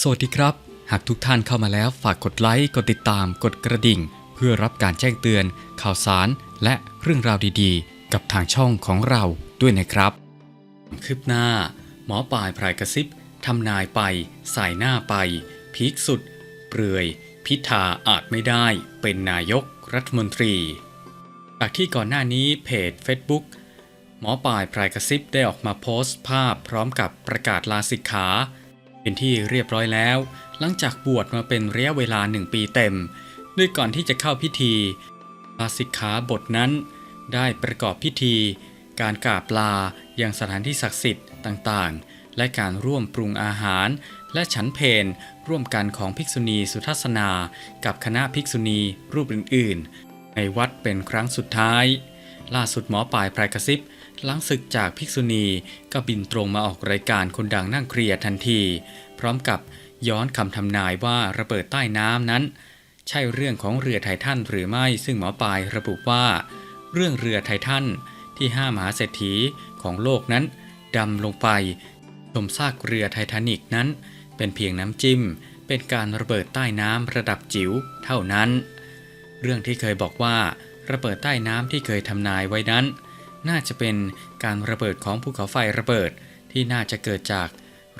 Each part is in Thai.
สวัสดีครับ หากทุกท่านเข้ามาแล้วฝากกดไลค์ กดติดตาม กดกระดิ่ง เพื่อรับการแจ้งเตือน ข่าวสาร และเรื่องราวดีๆ กับทางช่องของเราด้วยนะครับคืบหน้า หมอปลายพรายกระซิบทำนายไป สายหน้าไป พีคสุด เปลือย พิธาอาจไม่ได้เป็นนายกรัฐมนตรี จากที่ก่อนหน้านี้เพจ Facebook หมอปลายพรายกระซิบได้ออกมาโพสต์ภาพพร้อมกับประกาศลาสิกขา เป็นที่เรียบร้อยแล้ว หลังจากบวชมาเป็นระยะเวลาหนึ่งปีเต็มด้วยก่อนที่จะเข้าพิธีลาสิกขาบทนั้น ได้ประกอบพิธี การกราบลาอยังสถานที่ศักดิ์สิทธิ์ต่างๆ และการร่วมปรุงอาหาร และฉันเพลร่วมกันของภิกษุณีสุทัศนา กับคณะภิกษุณีรูปอื่นๆ ในวัดเป็นครั้งสุดท้าย ล่าสุดหมอปลายพรายกระซิบ หลังศึกจากภิกษุณีก็บินตรงมาออกรายการคนดังนั่งเคลียร์ทันที พร้อมกับย้อนคำทำนายว่าระเบิดใต้น้ำนั้น ใช่เรื่องของเรือไททันหรือไม่ซึ่งหมอปลายระบุว่า เรื่องเรือไททันที่ห้ามหาเศรษฐีของโลกนั้นดำลงไปชมซากเรือไททานิกนั้น เป็นเพียงน้ำจิ้ม เป็นการระเบิดใต้น้ำระดับจิ๋วเท่านั้น เรื่องที่เคยบอกว่าระเบิดใต้น้ำที่เคยทำนายไว้นั้น น่าจะเป็นการระเบิดของภูเขาไฟระเบิดที่น่าจะเกิดจาก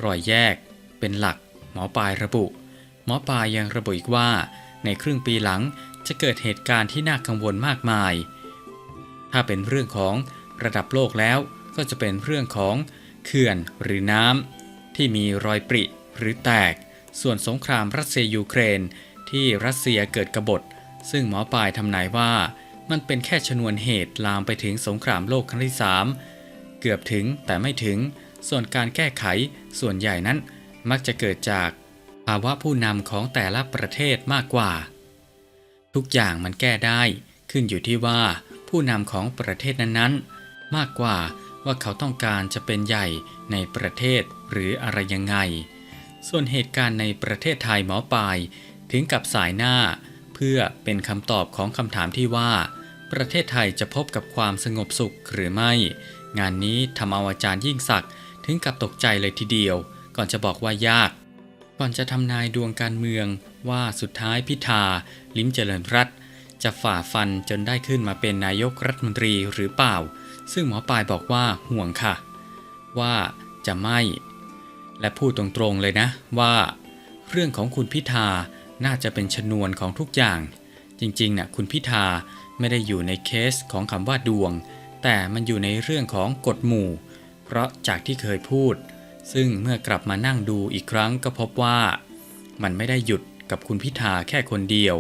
รอยแยก เป็นหลัก หมอปลายระบุ หมอปลายยังระบุอีกว่า ในครึ่งปีหลังจะเกิดเหตุการณ์ที่น่ากังวลมากมาย ถ้าเป็นเรื่องของระดับโลกแล้วก็จะเป็นเรื่องของเขื่อนหรือน้ำที่มีรอยปริหรือแตก ส่วนสงครามรัสเซียยูเครนที่รัสเซียเกิดกบฏ ซึ่งหมอปลายทำนายว่า มันเป็นแค่ชนวนเหตุลามไปถึงสงครามโลกครั้งที่สามเกือบถึงแต่ไม่ถึง ส่วนการแก้ไขส่วนใหญ่นั้นมักจะเกิดจากภาวะผู้นำของแต่ละประเทศมากกว่า ทุกอย่างมันแก้ได้ ขึ้นอยู่ที่ว่าผู้นำของประเทศนั้นๆ มากกว่าว่าเขาต้องการจะเป็นใหญ่ในประเทศหรืออะไรยังไง ส่วนเหตุการณ์ในประเทศไทยหมอปลายถึงกับสายหน้า เพื่อเป็นคำตอบของคำถามที่ว่า ประเทศไทยจะพบกับความสงบสุขหรือไม่ งานนี้ทำเอาอาจารย์ยิ่งศักดิ์ถึงกับตกใจเลยทีเดียว ก่อนจะบอกว่ายาก ก่อนจะทำนายดวงการเมืองว่าสุดท้ายพิธา ลิ้มเจริญรัตจะฝ่าฟันจนได้ขึ้นมาเป็นนายกรัฐมนตรีหรือเปล่า ซึ่งหมอปลายบอกว่าห่วงค่ะ ว่าจะไม่ และพูดตรงๆเลยนะว่า เรื่องของคุณพิธาน่าจะเป็นชนวนของทุกอย่าง จริงๆนะ่ะคุณพิธา ไม่ได้อยู่ในเคสของคำว่าดวง แต่มันอยู่ในเรื่องของกฎหมู่ เพราะจากที่เคยพูด ซึ่งเมื่อกลับมานั่งดูอีกครั้งก็พบว่า มันไม่ได้หยุดกับคุณพิธาแค่คนเดียว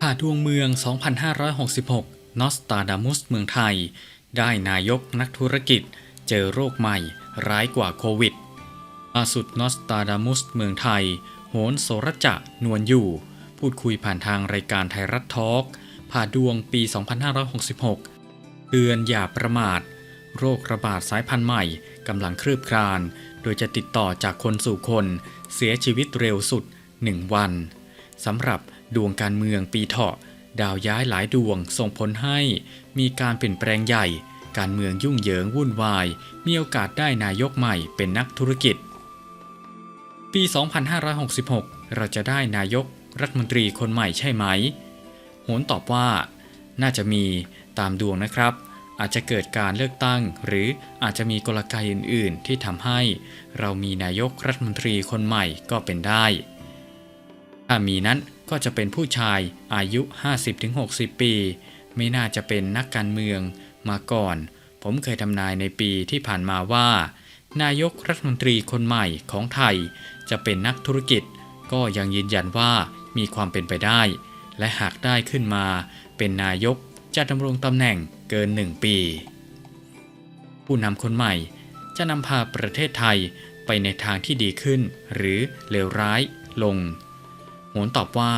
ผ่าดวงเมือง 2566 นอสตาดามุสเมืองไทย ได้นายกนักธุรกิจ เจอโรคใหม่ร้ายกว่าโควิดล่าสุดนอสตาดามุสเมืองไทย โหนโสรจะนวลอยู่ พูดคุยผ่านทางรายการไทยรัฐทอล์ก ผ่าดวงปี 2566 เตือนอย่าประมาท โรคระบาดสายพันธุ์ใหม่กำลังคลืบคลาน โดยจะติดต่อจากคนสู่คน เสียชีวิตเร็วสุด 1 วันสำหรับดวงการเมืองปีเถาะ ดาวย้ายหลายดวงส่งผลให้ มีการเปลี่ยนแปลงใหญ่ การเมืองยุ่งเหยิงวุ่นวาย มีโอกาสได้นายกใหม่เป็นนักธุรกิจ ปี 2566 เราจะได้นายกรัฐมนตรีคนใหม่ใช่ไหม โหนตอบว่า น่าจะมีตามดวงนะครับ อาจจะเกิดการเลือกตั้ง หรืออาจจะมีกลไกอื่น ๆ ที่ทำให้ เรามีนายกรัฐมนตรีคนใหม่ก็เป็นได้ ถ้ามีนั้นก็จะเป็นผู้ชายอายุ 50-60 ปี ไม่น่าจะเป็นนักการเมืองมาก่อน ผมเคยทำนายในปีที่ผ่านมาว่า นายกรัฐมนตรีคนใหม่ของไทย จะเป็นนักธุรกิจ ก็ยังยืนยันว่ามีความเป็นไปได้ และหากได้ขึ้นมาเป็นนายกจะดำรงตำแหน่งเกินหนึ่งปี ผู้นำคนใหม่จะนำพาประเทศไทยไปในทางที่ดีขึ้น หรือเลวร้ายลงโหนตอบว่า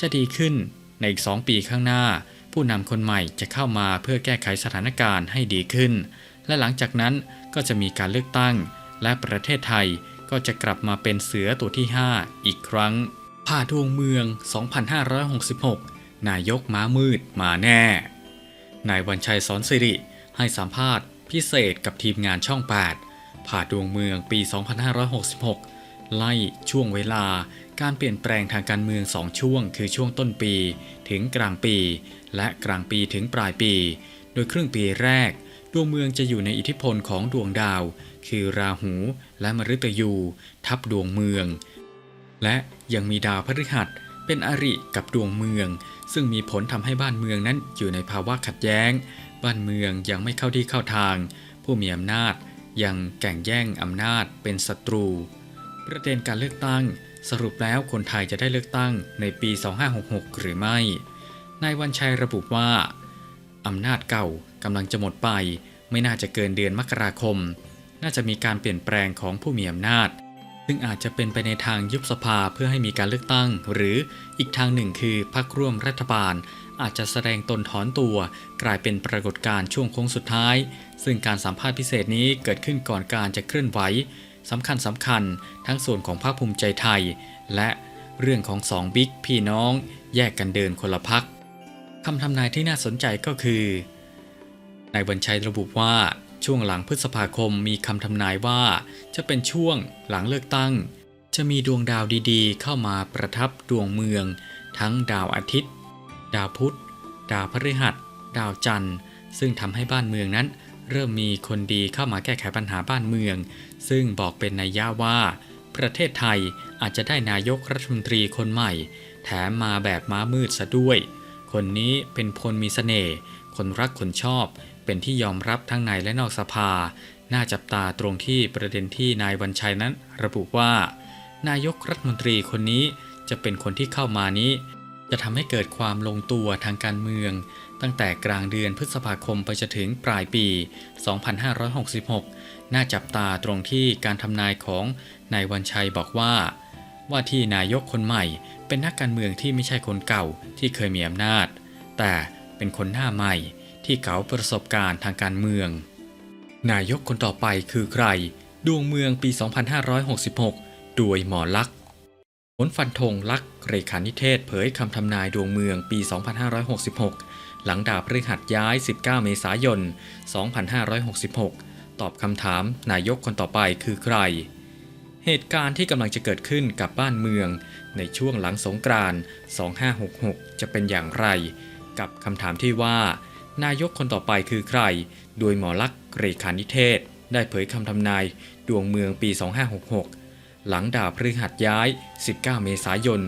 จะดีขึ้นในอีกสองปีข้างหน้า ผู้นำคนใหม่จะเข้ามาเพื่อแก้ไขสถานการณ์ให้ดีขึ้น และหลังจากนั้นก็จะมีการเลือกตั้ง และประเทศไทยก็จะกลับมาเป็นเสือตัวที่ 5 อีกครั้ง ผ่าดวงเมือง 2566 นายกม้ามืดมาแน่ นายวันชัยสอนสิริให้สัมภาษณ์พิเศษกับทีมงานช่อง 8 ผ่าดวงเมืองปี 2566 ไล่ช่วงเวลาการเปลี่ยนแปลงทางการเมืองสองช่วง คือช่วงต้นปี ถึงกลางปี และกลางปีถึงปลายปี โดยครึ่งปีแรก ดวงเมืองจะอยู่ในอิทธิพลของดวงดาว คือราหูและมฤตยู ทับดวงเมือง และยังมีดาวพฤหัสเป็นอริกับดวงเมือง ซึ่งมีผลทำให้บ้านเมืองนั้นอยู่ในภาวะขัดแย้ง บ้านเมืองยังไม่เข้าที่เข้าทาง ผู้มีอำนาจยังแก่งแย่งอำนาจเป็นศัตรู ประเด็นการเลือกตั้ง สรุปแล้วคนไทยจะได้เลือกตั้งในปี 2566 หรือไม่ นายวันชัยระบุว่าอำนาจเก่ากำลังจะหมดไป ไม่น่าจะเกินเดือนมกราคม น่าจะมีการเปลี่ยนแปลงของผู้มีอำนาจ ซึ่งอาจจะเป็นไปในทางยุบสภาเพื่อให้มีการเลือกตั้ง หรืออีกทางหนึ่งคือพรรคร่วมรัฐบาล อาจจะแสดงตนถอนตัว กลายเป็นปรากฏการณ์ช่วงโค้งสุดท้าย ซึ่งการสัมภาษณ์พิเศษนี้เกิดขึ้นก่อนการจะเคลื่อนไหวสำคัญสำคัญ ทั้งส่วนของภาคภูมิใจไทย และเรื่องของสองบิ๊กพี่น้อง แยกกันเดินคนละพักคำทำนายที่น่าสนใจก็คือ นายวันชัยระบุว่า ช่วงหลังพฤษภาคมมีคำทำนายว่า จะเป็นช่วงหลังเลือกตั้ง จะมีดวงดาวดีๆ เข้ามาประทับดวงเมือง ทั้งดาวอาทิตย์ ดาวพุธ ดาวพฤหัส ดาวจันทร์ ซึ่งทำให้บ้านเมืองนั้น เริ่มมีคนดีเข้ามาแก้ไขปัญหาบ้านเมือง ซึ่งบอกเป็นนัยยะว่า ประเทศไทยอาจจะได้นายกรัฐมนตรีคนใหม่ แถมมาแบบม้ามืดซะด้วย คนนี้เป็นคนมีเสน่ห์คนรักคนชอบ เป็นที่ยอมรับทั้งในและนอกสภา น่าจับตาตรงที่ประเด็นที่นายวันชัยนั้น ระบุว่า นายกรัฐมนตรีคนนี้จะเป็นคนที่เข้ามานี้ จะทำให้เกิดความลงตัวทางการเมือง ตั้งแต่กลางเดือนพฤษภาคมไปจนถึงปลายปี 2566 น่าจับตาตรงที่การทำนายของนายวันชัยบอกว่า ว่าที่นายกคนใหม่ เป็นนักการเมืองที่ไม่ใช่คนเก่าที่เคยมีอำนาจ แต่เป็นคนหน้าใหม่ ที่เก๋าประสบการณ์ทางการเมือง นายกคนต่อไปคือใคร ดวงเมืองปี 2566 โดยหมอลักษ์ผลฟันธงลักษ์เรขานิเทศเผยคำทำนายดวงเมืองปี 2566 หลังดาวพฤหัสย้าย 19 เมษายน 2566 ตอบคำถามนายกคนต่อไปคือใคร เหตุการณ์ที่กำลังจะเกิดขึ้นกับบ้านเมือง ในช่วงหลังสงกรานต์2566 จะเป็นอย่างไร กับคำถามที่ว่า นายกคนต่อไปคือใคร โดยหมอลักษณ์เรขานิเทศ ได้เผยคำทำนายดวงเมืองปี 2566 หลังดาวพฤหัสย้าย 19 เมษายน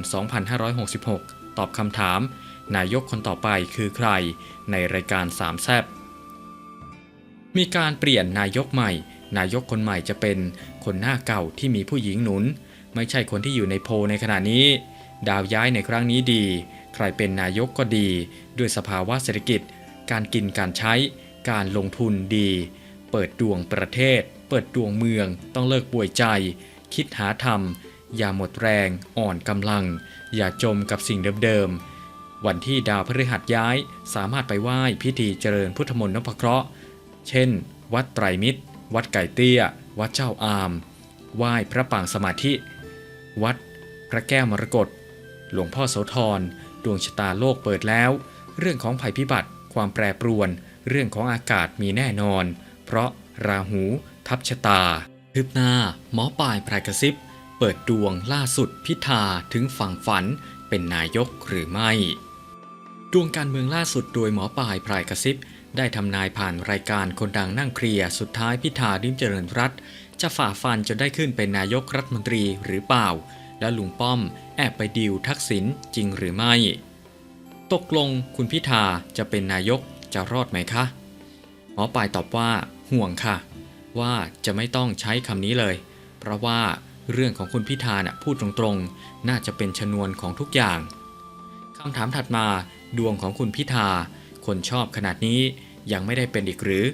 2566 ตอบคำถาม นายกคนต่อไปคือใคร ในรายการสามแซบมีการเปลี่ยนนายกใหม่ นายกคนใหม่จะเป็นคนหน้าเก่าที่มีผู้หญิงหนุน ไม่ใช่คนที่อยู่ในโพในขณะนี้ ดาวย้ายในครั้งนี้ดี ใครเป็นนายกก็ดี ด้วยสภาวะเศรษฐกิจ การกินการใช้ การลงทุนดี เปิดดวงประเทศ เปิดดวงเมือง ต้องเลิกป่วยใจ คิดหาธรรม อย่าหมดแรง อ่อนกำลัง อย่าจมกับสิ่งเดิมๆ วันที่ดาวพฤหัสย้ายสามารถไปไหว้พิธีเจริญพุทธมนต์นพเคราะห์ เช่น วัดไตรมิตร วัดไก่เตี้ย วัดเจ้าอาม ไหว้พระปางสมาธิ วัดพระแก้วมรกตหลวงพ่อโสธรดวงชะตาโลกเปิดแล้ว เรื่องของภัยพิบัติ ความแปรปรวน เรื่องของอากาศมีแน่นอน เพราะราหู ทับชะตาคืบหน้า หมอปลายพรายกระซิบ เปิดดวงล่าสุดพิธาถึงฝั่งฝันเป็นนายกหรือไม่ ดวงการเมืองล่าสุดโดยหมอปลายพรายกระซิบ ได้ทำนายผ่านรายการคนดังนั่งเคลียร์สุดท้ายพิธาลิมเจริญรัตจะฝ่าฟันจนได้ขึ้นเป็นนายกรัฐมนตรีหรือเปล่า และลุงป้อมแอบไปดิวทักษิณจริงหรือไม่ ตกลงคุณพิธาจะเป็นนายกจะรอดไหมคะ หมอปลายตอบว่าห่วงค่ะ ว่าจะไม่ต้องใช้คำนี้เลย เพราะว่าเรื่องของคุณพิธาน่ะพูดตรงๆ น่าจะเป็นชนวนของทุกอย่างคำถามถัดมาดวงของคุณพิธา คนชอบขนาดนี้ยังไม่ได้เป็นอีกหรือ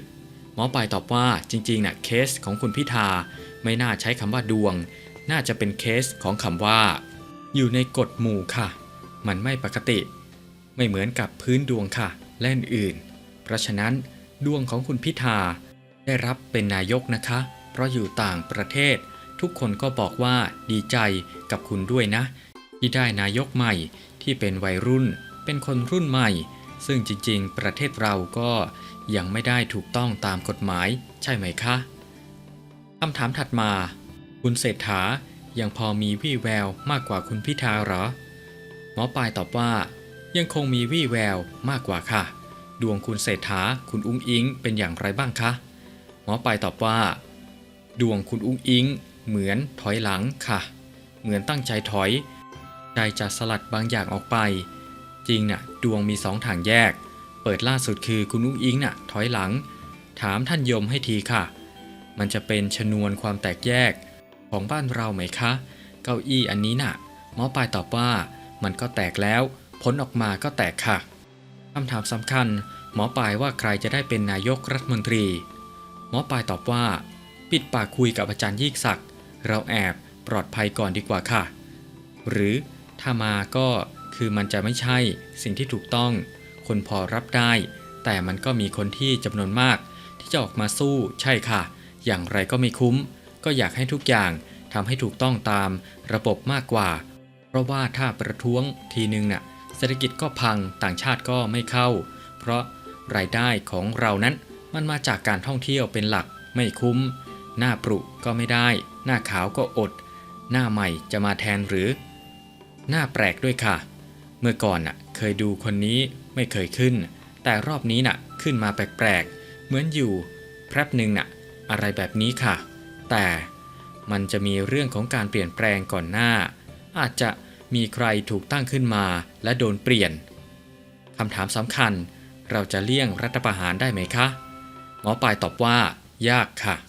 หมอปลายตอบว่าจริงๆน่ะเคสของคุณพิธา ไม่น่าใช้คำว่าดวง น่าจะเป็นเคสของคำว่า อยู่ในกฎหมู่ค่ะ มันไม่ปกติ ไม่เหมือนกับพื้นดวงค่ะ และอื่นๆเพราะฉะนั้นดวงของคุณพิธา ได้รับเป็นนายกนะคะ เพราะอยู่ต่างประเทศ ทุกคนก็บอกว่าดีใจกับคุณด้วยนะ ที่ได้นายกใหม่ที่เป็นวัยรุ่น เป็นคนรุ่นใหม่ ซึ่งจริงๆ ประเทศเราก็ยังไม่ได้ถูกต้องตามกฎหมาย ใช่ไหมคะคำถามถัดมา คุณเศรษฐายังพอมีวี่แววมากกว่าคุณพิธาเหรอ หมอปลายตอบว่า ยังคงมีวี่แววมากกว่าค่ะ ดวงคุณเศรษฐาคุณอุ้งอิงเป็นอย่างไรบ้างคะหมอปลายตอบว่า ดวงคุณอุ้งอิง เหมือนถอยหลังค่ะ เหมือนตั้งใจถอย ใจจะสลัดบางอย่างออกไป จริงน่ะ ดวงมีสองทางแยก เปิดล่าสุดคือคุณอุ้งอิงน่ะ ถอยหลัง ถามท่านยมให้ทีค่ะ มันจะเป็นชนวนความแตกแยกของบ้านเราไหมคะ เก้าอี้อันนี้น่ะหมอปลายตอบว่ามันก็แตกแล้ว ผลออกมาก็แตกค่ะคำถามสำคัญ หมอปลายว่าใครจะได้เป็นนายกรัฐมนตรี หมอปลายตอบว่า ปิดปากคุยกับอาจารย์ยิ่งศักดิ์เราแอบปลอดภัยก่อนดีกว่าค่ะ หรือถ้ามาก็คือมันจะไม่ใช่สิ่งที่ถูกต้อง คนพอรับได้ แต่มันก็มีคนที่จำนวนมาก ที่จะออกมาสู้ใช่ค่ะ อย่างไรก็ไม่คุ้ม ก็อยากให้ทุกอย่างทำให้ถูกต้องตามระบบมากกว่า เพราะว่าถ้าประท้วงทีนึงน่ะ เศรษฐกิจก็พังต่างชาติก็ไม่เข้า เพราะรายได้ของเรานั้นมันมาจากการท่องเที่ยวเป็นหลักไม่คุ้ม หน้าปรุก็ไม่ได้ หน้าขาวก็อด หน้าใหม่จะมาแทนหรือ หน้าแปลกด้วยค่ะ เมื่อก่อนน่ะเคยดูคนนี้ไม่เคยขึ้น แต่รอบนี้น่ะขึ้นมาแปลกๆ เหมือนอยู่แป๊บหนึ่งน่ะอะไรแบบนี้ค่ะ แต่มันจะมีเรื่องของการเปลี่ยนแปลงก่อนหน้า อาจจะ มีใครถูกตั้งขึ้นมาและโดนเปลี่ยนคำถามสำคัญ เราจะเลี่ยงรัฐประหารได้ไหมคะ หมอปลายตอบว่ายากค่ะ